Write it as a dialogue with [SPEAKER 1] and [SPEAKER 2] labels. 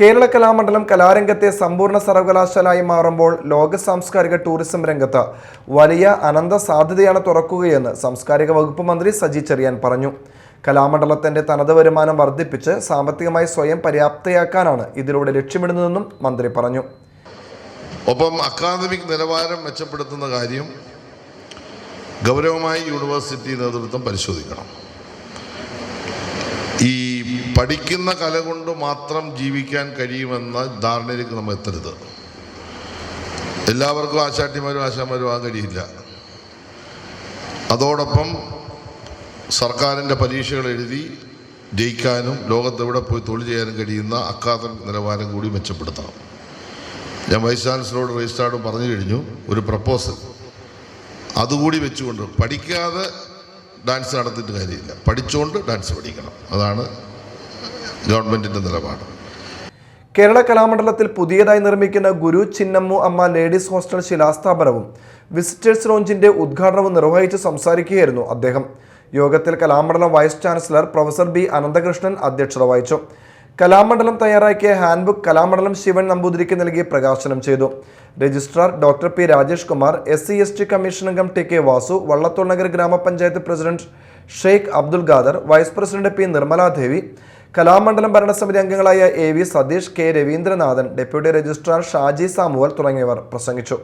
[SPEAKER 1] കേരള കലാമണ്ഡലം കലാരംഗത്തെ സമ്പൂർണ സർവകലാശാലയായി മാറുമ്പോൾ ലോക സാംസ്കാരിക ടൂറിസം രംഗത്ത് വലിയ അനന്ത സാധ്യതയാണ് തുറക്കുകയെന്ന് സാംസ്കാരിക വകുപ്പ് മന്ത്രി സജി ചെറിയാൻ പറഞ്ഞു. കലാമണ്ഡലത്തിന്റെ തനത് വരുമാനം വർദ്ധിപ്പിച്ച് സാമ്പത്തികമായി സ്വയം പര്യാപ്തയാക്കാനാണ് ഇതിലൂടെ ലക്ഷ്യമിടുന്നതെന്നും മന്ത്രി പറഞ്ഞു.
[SPEAKER 2] ഒപ്പം അക്കാദമിക് നിലവാരം മെച്ചപ്പെടുത്തുന്ന കാര്യം ഗൗരവമായി യൂണിവേഴ്സിറ്റി നേതൃത്വം പരിശോധിക്കണം. ഈ പഠിക്കുന്ന കല കൊണ്ട് മാത്രം ജീവിക്കാൻ കഴിയുമെന്ന ധാരണയിലേക്ക് നമ്മൾ എത്തരുത്. എല്ലാവർക്കും ആശാട്ടിമാരും ആശാന്മാരും ആകാൻ കഴിയില്ല. അതോടൊപ്പം സർക്കാരിന്റെ പരീക്ഷകൾ എഴുതി ജയിക്കാനും ലോകത്തെവിടെ പോയി തൊഴിൽ ചെയ്യാനും കഴിയുന്ന അക്കാദമിക് നിലവാരം കൂടി മെച്ചപ്പെടുത്തണം. ഞാൻ വൈസ് ചാൻസലറോട് രജിസ്ട്രാർഡും പറഞ്ഞു കഴിഞ്ഞു ഒരു പ്രപ്പോസൽ. അതുകൂടി വെച്ചുകൊണ്ട് പഠിക്കാതെ ഡാൻസ് നടത്തിയിട്ട് കാര്യമില്ല. പഠിച്ചുകൊണ്ട് ഡാൻസ് പഠിക്കണം. അതാണ് ഗവൺമെന്റിന്റെ നിലപാട്.
[SPEAKER 1] കേരള കലാമണ്ഡലത്തിൽ പുതിയതായി നിർമ്മിക്കുന്ന ഗുരു ചിന്നമ്മു അമ്മ ലേഡീസ് ഹോസ്റ്റൽ ശിലാസ്ഥാപനവും വിസിറ്റേഴ്സ് ലോഞ്ചിന്റെ ഉദ്ഘാടനവും നിർവഹിച്ച് സംസാരിക്കുകയായിരുന്നു അദ്ദേഹം. യോഗത്തിൽ Kalamandalam vice chancellor professor B Ananthakrishnan അധ്യക്ഷത വഹിച്ചു. കലാമണ്ഡലം തയ്യാറാക്കിയ ഹാൻഡ്ബുക്ക് കലാമണ്ഡലം ശിവൻ നമ്പൂതിരിക്ക് നൽകി പ്രകാശനം ചെയ്തു. Registrar doctor P. Rajesh Kumar S C S T commission അംഗം ടി. കെ. വാസു വള്ളത്തോൾ നഗർ ഗ്രാമപഞ്ചായത്ത് president Sheikh Abdul Khader vice president P. Nirmaladevi Kalamandalam ഭരണസമിതി അംഗങ്ങളായ A V Satheesh K Raveendranathan deputy registrar Shaji Samuel തുടങ്ങിയവർ പ്രസംഗിച്ചു.